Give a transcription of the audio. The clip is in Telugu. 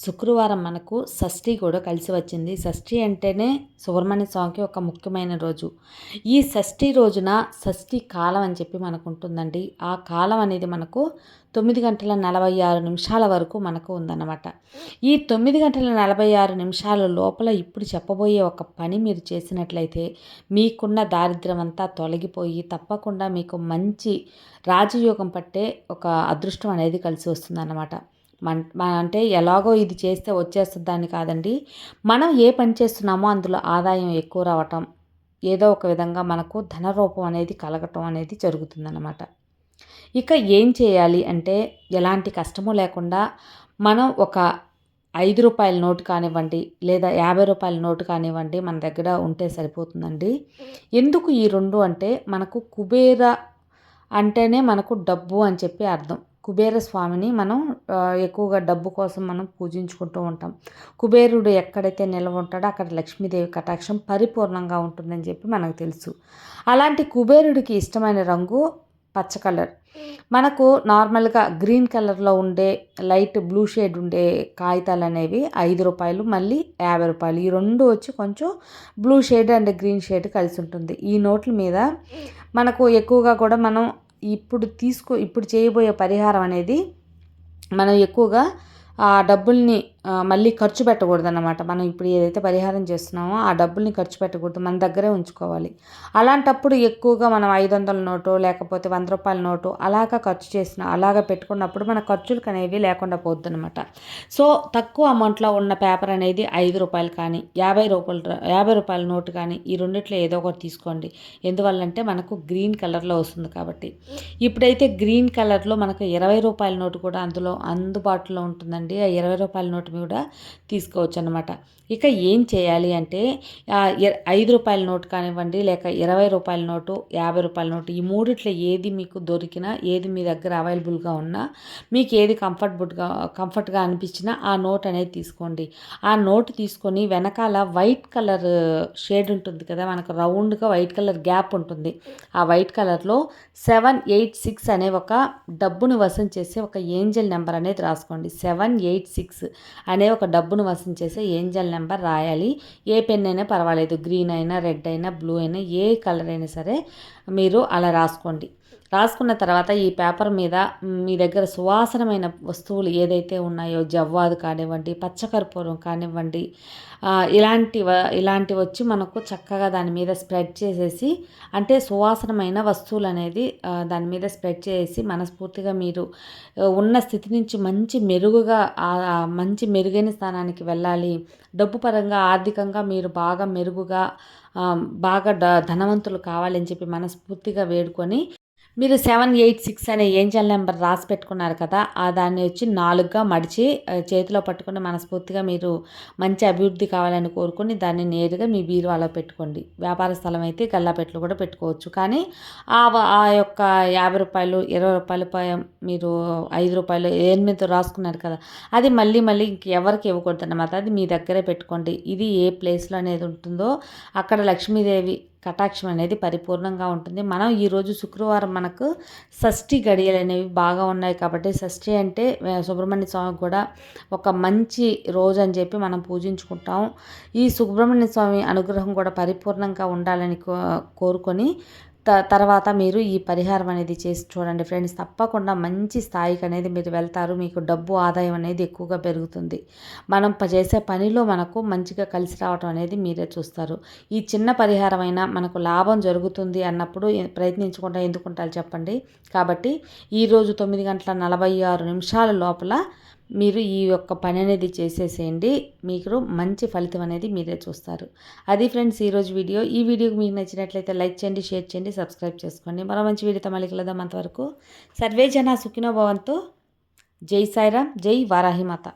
శుక్రవారం మనకు షష్ఠి కూడా కలిసి వచ్చింది. షష్ఠి అంటేనే సుబ్రహ్మణ్య స్వామికి ఒక ముఖ్యమైన రోజు. ఈ షష్ఠి రోజున షష్ఠి కాలం అని చెప్పి మనకు ఉంటుందండి. ఆ కాలం అనేది మనకు తొమ్మిది గంటల నలభై ఆరు నిమిషాల వరకు మనకు ఉందన్నమాట. ఈ తొమ్మిది గంటల నలభై ఆరు నిమిషాల లోపల ఇప్పుడు చెప్పబోయే ఒక పని మీరు చేసినట్లయితే మీకున్న దారిద్ర్యం అంతా తొలగిపోయి తప్పకుండా మీకు మంచి రాజయోగం పట్టే ఒక అదృష్టం అనేది కలిసి వస్తుందన్నమాట. మన అంటే ఎలాగో ఇది చేస్తే వచ్చేస్తుందని కాదండి. మనం ఏ పని చేస్తున్నామో అందులో ఆదాయం ఎక్కువ రావటం ఏదో ఒక విధంగా మనకు ధన రూపం అనేది కలగటం అనేది జరుగుతుందన్నమాట. ఇక ఏం చేయాలి అంటే ఎలాంటి కష్టము లేకుండా మనం ఒక ఐదు రూపాయల నోటు కానివ్వండి లేదా యాభై రూపాయల నోటు కానివ్వండి మన దగ్గర ఉంటే సరిపోతుందండి. ఎందుకు ఈ రెండు అంటే మనకు కుబేర అంటేనే మనకు డబ్బు అని చెప్పి అర్థం. కుబేర స్వామిని మనం ఎక్కువగా డబ్బు కోసం మనం పూజించుకుంటూ ఉంటాం. కుబేరుడు ఎక్కడైతే నిలవ ఉంటాడో అక్కడ లక్ష్మీదేవి కటాక్షం పరిపూర్ణంగా ఉంటుందని చెప్పి మనకు తెలుసు. అలాంటి కుబేరుడికి ఇష్టమైన రంగు పచ్చ కలర్. మనకు నార్మల్గా గ్రీన్ కలర్లో ఉండే లైట్ బ్లూ షేడ్ ఉండే కాగితాలు అనేవి ఐదు రూపాయలు మళ్ళీ యాభై రూపాయలు. ఈ రెండు వచ్చి కొంచెం blue shade and green shade కలిసి ఉంటుంది. ఈ నోట్ల మీద మనకు ఎక్కువగా కూడా మనం ఇప్పుడు తీసుకో ఇప్పుడు చేయబోయే పరిహారం అనేది మనం ఎక్కువగా ఆ డబ్బుల్ని మళ్ళీ ఖర్చు పెట్టకూడదు అన్నమాట మనం ఇప్పుడు ఏదైతే పరిహారం చేస్తున్నామో ఆ డబ్బుల్ని ఖర్చు పెట్టకూడదు. మన దగ్గరే ఉంచుకోవాలి. అలాంటప్పుడు ఎక్కువగా మనం ఐదు వందల నోటు లేకపోతే వంద రూపాయల నోటు అలాగా ఖర్చు చేసిన అలాగా పెట్టుకున్నప్పుడు మన ఖర్చులకు అనేవి లేకుండా పోద్ది అనమాట సో తక్కువ అమౌంట్లో ఉన్న పేపర్ అనేది ఐదు రూపాయలు కానీ యాభై రూపాయలు యాభై రూపాయల నోటు కానీ ఈ రెండిట్లో ఏదో ఒకటి తీసుకోండి. ఎందువల్లంటే మనకు గ్రీన్ కలర్లో వస్తుంది కాబట్టి. ఇప్పుడైతే గ్రీన్ కలర్లో మనకు ఇరవై రూపాయల నోటు కూడా అందులో అందుబాటులో ఉంటుందండి. ఆ ఇరవై రూపాయల నోటు కూడా తీసుకోవచ్చు అనమాట ఇక ఏం చేయాలి అంటే ఐదు రూపాయల నోటు కానివ్వండి లేక ఇరవై రూపాయల నోటు యాభై రూపాయల నోటు ఈ మూడిట్లో ఏది మీకు దొరికినా ఏది మీ దగ్గర అవైలబుల్గా ఉన్నా మీకు ఏది కంఫర్టబుల్గా కంఫర్ట్గా అనిపించినా ఆ నోట్ అనేది తీసుకోండి. ఆ నోట్ తీసుకొని వెనకాల వైట్ కలర్ షేడ్ ఉంటుంది కదా మనకు రౌండ్గా వైట్ కలర్ గ్యాప్ ఉంటుంది. ఆ వైట్ కలర్లో సెవెన్ ఎయిట్ సిక్స్ అనే ఒక డబ్బును వసం చేసే ఒక ఏంజల్ నెంబర్ అనేది రాసుకోండి. సెవెన్ ఎయిట్ సిక్స్ అనే ఒక డబ్బును వసం చేసే ఏంజల్ నెంబర్ రాయాలి. ఏ పెన్ అయినా పర్వాలేదు. గ్రీన్ అయినా రెడ్ అయినా బ్లూ అయినా ఏ కలర్ అయినా సరే మీరు అలా రాసుకోండి. రాసుకున్న తర్వాత ఈ పేపర్ మీద మీ దగ్గర సువాసనమైన వస్తువులు ఏదైతే ఉన్నాయో జవ్వాదు కానివ్వండి పచ్చకర్పూరం కానివ్వండి ఇలాంటి ఇలాంటివి వచ్చి మనకు చక్కగా దాని మీద స్ప్రెడ్ చేసేసి అంటే సువాసనమైన వస్తువులు అనేది దాని మీద స్ప్రెడ్ చేసి మనస్ఫూర్తిగా మీరు ఉన్న స్థితి నుంచి మంచి మెరుగుగా మంచి మెరుగైన స్థానానికి వెళ్ళాలి. డబ్బు పరంగా ఆర్థికంగా మీరు బాగా మెరుగుగా బాగా ధనవంతులు కావాలని చెప్పి మనస్ఫూర్తిగా వేడుకొని మీరు సెవెన్ ఎయిట్ సిక్స్ అనే ఏంజల్ నెంబర్ రాసి పెట్టుకున్నారు కదా ఆ దాన్ని వచ్చి నాలుగుగా మడిచి చేతిలో పట్టుకుని మనస్ఫూర్తిగా మీరు మంచి అభివృద్ధి కావాలని కోరుకుని దాన్ని నేరుగా మీ బీరువాలో పెట్టుకోండి. వ్యాపార స్థలం అయితే గల్లాపెట్లు కూడా పెట్టుకోవచ్చు. కానీ ఆ ఆ యొక్క యాభై రూపాయలు ఇరవై రూపాయలు మీరు ఐదు రూపాయలు ఎనిమిది రాసుకున్నారు కదా అది మళ్ళీ మళ్ళీ ఇంకెవరికి ఇవ్వకూడదు అన్నమాట అది మీ దగ్గరే పెట్టుకోండి. ఇది ఏ ప్లేస్లో అనేది ఉంటుందో అక్కడ లక్ష్మీదేవి కటాక్షం అనేది పరిపూర్ణంగా ఉంటుంది. మనం ఈరోజు శుక్రవారం మనకు షష్ఠి గడియలు అనేవి బాగా ఉన్నాయి కాబట్టి షష్ఠి అంటే సుబ్రహ్మణ్య స్వామి కూడా ఒక మంచి రోజు అని చెప్పి మనం పూజించుకుంటాం. ఈ సుబ్రహ్మణ్య స్వామి అనుగ్రహం కూడా పరిపూర్ణంగా ఉండాలని కోరుకొని త తర్వాత మీరు ఈ పరిహారం అనేది చేసి చూడండి ఫ్రెండ్స్. తప్పకుండా మంచి స్థాయికి అనేది మీరు వెళ్తారు. మీకు డబ్బు ఆదాయం అనేది ఎక్కువగా పెరుగుతుంది. మనం చేసే పనిలో మనకు మంచిగా కలిసి రావడం అనేది మీరే చూస్తారు. ఈ చిన్న పరిహారం అయినా మనకు లాభం జరుగుతుంది అన్నప్పుడు ప్రయత్నించకుండా ఎందుకుంటారు చెప్పండి. కాబట్టి ఈరోజు తొమ్మిది గంటల నలభై ఆరు నిమిషాల లోపల మీరు ఈ యొక్క పని అనేది చేసేసేయండి. మీకు మంచి ఫలితం అనేది మీరే చూస్తారు. అది ఫ్రెండ్స్ ఈరోజు వీడియో. ఈ వీడియోకి మీకు నచ్చినట్లయితే లైక్ చేయండి షేర్ చేయండి సబ్స్క్రైబ్ చేసుకోండి. మరో మంచి వీడియోతో మళ్ళీ కలదాం అంతవరకు. సర్వే జన సుఖినోభవంతో జై సాయిరామ్ జై వారాహిమాత